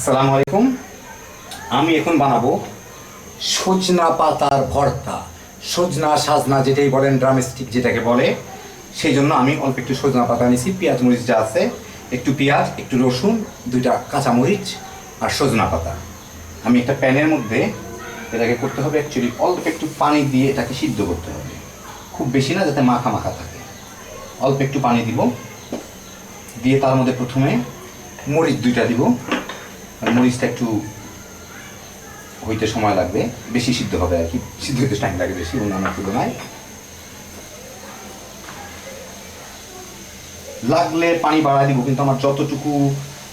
আসসালামু আলাইকুম। আমি এখন বানাবো সজনা পাতার ভর্তা। সজনা সাজনা যেটাই বলেন ড্রামস্টিক যেটাকে বলে, সেই জন্য আমি অল্প একটু সজনা পাতা নিয়েছি, পেঁয়াজ মরিচ যা আছে, একটু পেঁয়াজ, একটু রসুন, দুইটা কাঁচা মরিচ আর সজনা পাতা। আমি একটা প্যানের মধ্যে এটাকে করতে হবে অ্যাকচুয়ালি অল্প একটু পানি দিয়ে এটাকে সিদ্ধ করতে হবে। খুব বেশি না, যাতে মাখা মাখা থাকে। অল্প একটু পানি দিব। দিয়ে তার মধ্যে প্রথমে মরিচ দুইটা দিব। মরিচটা একটু হইতে সময় লাগবে, বেশি সিদ্ধ হবে আর কি। সিদ্ধ হইতে টাইম লাগে বেশি, অন্যান্য তুলনায়। লাগলে পানি বাড়াই দিব, কিন্তু আমার যতটুকু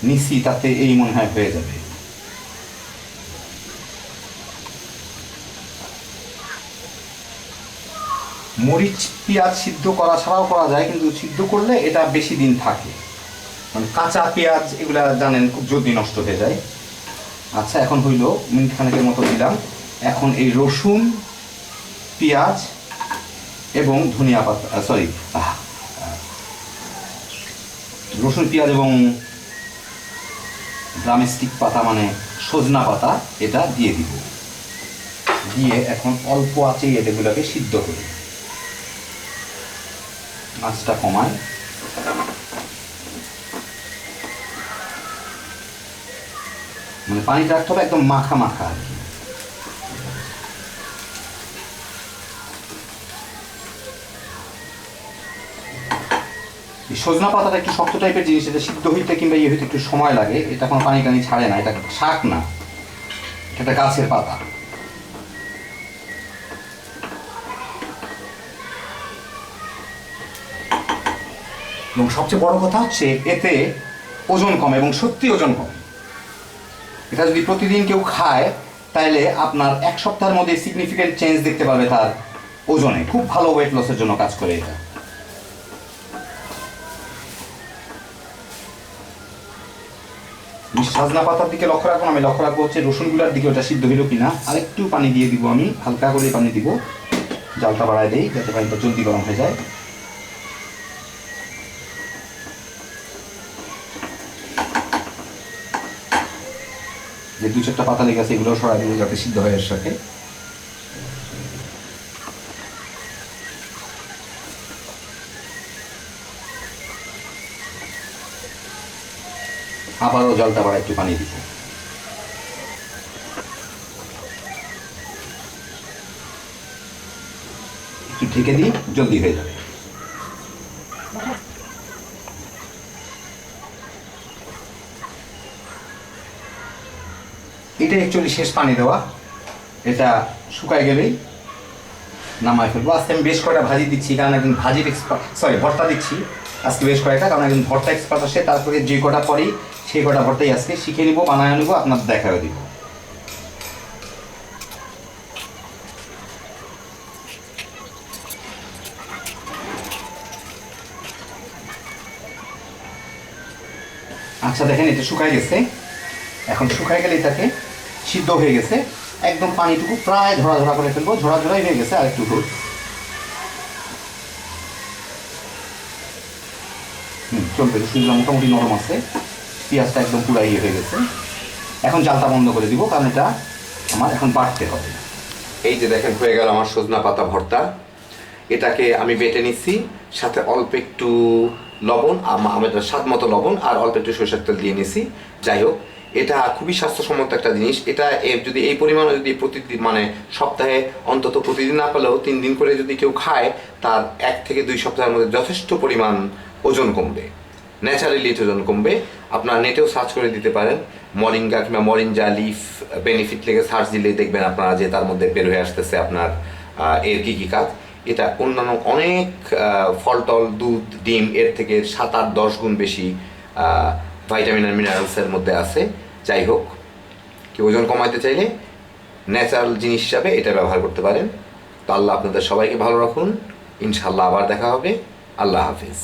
নিছি, তাতে এই মনে হয় হয়ে যাবে। মরিচ, পেঁয়াজ সিদ্ধ করা ছাড়াও করা যায়, কিন্তু সিদ্ধ করলে এটা বেশি দিন থাকে। মানে কাঁচা পেঁয়াজ এগুলা জানেন খুব জলদি নষ্ট হয়ে যায়। আচ্ছা এখন হইল মিনিট খানেকের মতো দিলাম। এখন এই রসুন, পেঁয়াজ এবং ধনিয়া পাতা সরি রসুন, পেঁয়াজ এবং ড্রামস্টিক পাতা মানে সজনা পাতা, এটা দিয়ে দিব। দিয়ে এখন অল্প আঁচে এগুলোকে সিদ্ধ করি। আঁচটা কমায়। মানে পানিটা রাখতে হবে একদম মাখা মাখা আর কি। সজনা পাতাটা একটু শক্ত টাইপের জিনিস, এটা সিদ্ধ হইতে কিংবা ইয়ে হইতে একটু সময় লাগে, এটা কোনো পানি টানি ছাড়ে না, এটা শাক না। এটা গাছের পাতা। এবং সবচেয়ে বড় কথা হচ্ছে, এতে ওজন কম এবং সত্যি ওজন কমে। এটা যদি প্রতিদিন কেউ খায় তাহলে আপনার এক সপ্তাহের মধ্যে সিগনিফিকেন্ট চেঞ্জ দেখতে পাবে তার ওজনে। খুব ভালো ওয়েট লসের জন্য কাজ করে এটা। সাজনা পাতার দিকে লক্ষ্য রাখুন, আমি লক্ষ্য রাখব হচ্ছে রসুনগুলার দিকে, ওটা সিদ্ধ হইল কিনা। আরেকটু পানি দিয়ে দিব আমি, হালকা করে পানি দিব। জালটা বাড়ায় দেই, যাতে পানিটা জলদি গরম হয়ে যায়। যে দু চারটা পাতা লেগে আছে, এগুলো সরাই দেবো যাতে সিদ্ধ হয় সাথে। আবারও জলটা বাড়া একটু পানি দিব। একটু ঢেকে দিই, জলদি হয়ে যাবে। এটা অ্যাকচুয়ালি শেষ পানি দেওয়া। এটা শুকায় গেলেই নামায় ফেলব। আজকে আমি বেশ কয়টা ভাজি দিচ্ছি, কারণ একজন ভাজির এক্সপার্ট সরি ভর্তা দিচ্ছি। আজকে বেশ কয়েকটা, কারণ একজন ভর্তা এক্সপার্ট আসে, তারপরে যে কটা পরি সেই কটা ভর্তাই আজকে শিখে নিবো, বানায় নেব আপনার দেখাও দিব। আচ্ছা দেখেন, এটা শুকায় গেছে। এখন শুকায় গেলে এটাকে সিদ্ধ হয়ে গেছে। একদম পানিটুকু প্রায় ঝরা ঝরা করে ফেলব। ঝরা হয়ে গেছে আর একটু হুম চলবে রসুনগুলো মোটামুটি নরম আছে। পেঁয়াজটা একদম পুরা ইয়ে হয়ে গেছে। এখন জালটা বন্ধ করে দিব, কারণ এটা আমার এখন বাড়তে হবে। এই যে দেখেন, হয়ে গেল আমার সজনা পাতা ভর্তা। এটাকে আমি বেটে নিচ্ছি, সাথে অল্প একটু লবণ, আম- আমাদের স্বাদ মতো লবণ, আর অল্প একটু সরষের তেল দিয়ে নিছি যাই হোক এটা খুবই স্বাস্থ্যসম্মত একটা জিনিস। এটা যদি এই পরিমাণে যদি প্রতিদিন মানে সপ্তাহে অন্তত প্রতিদিন না পেলেও তিন দিন করে যদি কেউ খায়, তার এক থেকে দুই সপ্তাহের মধ্যে যথেষ্ট পরিমাণ ওজন কমবে। ন্যাচারালি ওজন কমবে। আপনার নেটেও সার্চ করে দিতে পারেন। মরিঙ্গা কিংবা মরিঞ্জা লিফ বেনিফিট লেগে সার্চ দিলেই দেখবেন আপনারা যে তার মধ্যে বের হয়ে আসতেছে আপনার এর কী কী কাজ। এটা অন্যান্য অনেক ফল, টল, দুধ, ডিম এর থেকে সাত আট দশ গুণ বেশি ভাইটামিন আর মিনারেলসের মধ্যে আছে। যাই হোক, কেউ ওজন কমাতে চাইলে ন্যাচারাল জিনিস হিসাবে এটা ব্যবহার করতে পারেন। তো আল্লাহ আপনাদের সবাইকে ভালো রাখুন। ইনশাল্লাহ আবার দেখা হবে। আল্লাহ হাফিজ।